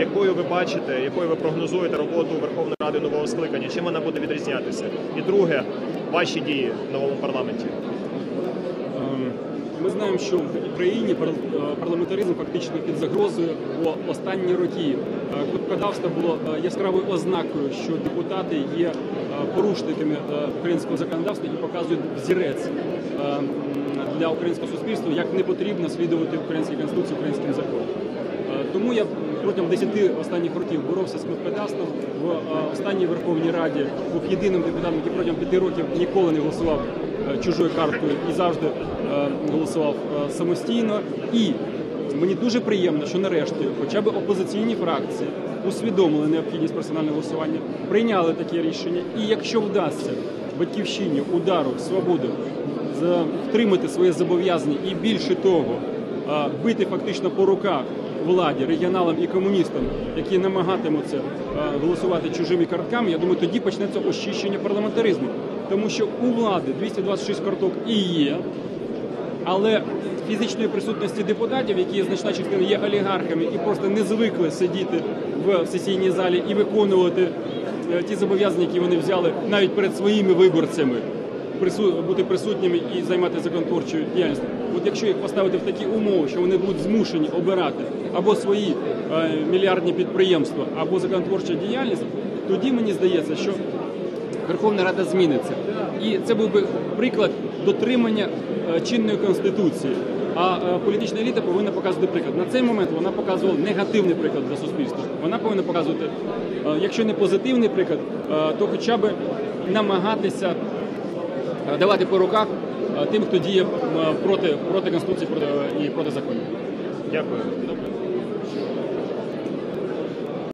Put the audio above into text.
якою ви бачите, якою ви прогнозуєте роботу Верховної Ради нового скликання? Чим вона буде відрізнятися? І друге, ваші дії в новому парламенті. Ем, Ми знаємо, що в Україні е, парламентаризм фактично під загрозою бо останні роки. Е, Кнопкодавство було е, яскравою ознакою, що депутати є порушниками українського законодавства і показують взірець для українського суспільства, як не потрібно слідувати українській конституції, українським законам. Тому я протягом 10 останніх років боровся з кнопкодавством в е, останній Верховній Раді. Був єдиним депутатом, який протягом 5 років ніколи не голосував е, чужою карткою і завжди е, голосував самостійно. І мені дуже приємно, що нарешті, хоча б опозиційні фракції усвідомили необхідність персонального голосування, прийняли таке рішення. І якщо вдасться батьківщині удару свободу втримати своє зобов'язання і більше того, бити фактично по руках владі, регіоналам і комуністам, які намагатимуться голосувати чужими картками, я думаю, тоді почнеться очищення парламентаризму. Тому що у влади 226 карток і є, але фізичної присутності депутатів, які значна частина є олігархами і просто не звикли сидіти в сесійній залі і виконувати е, ті зобов'язання, які вони взяли навіть перед своїми виборцями, бути присутніми і займатися законотворчою діяльністю. От якщо їх поставити в такі умови, що вони будуть змушені обирати або свої е, мільярдні підприємства, або законотворча діяльність, тоді мені здається, що Верховна Рада зміниться. І це був би приклад дотримання е, чинної конституції. А е, політична еліта повинна показувати приклад. На цей момент вона показувала негативний приклад для суспільства. Вона повинна показувати, е, якщо не позитивний приклад, то хоча б намагатися Е, давати по руках е, тим, хто діє проти проти конституції е, і проти законів. Дякую.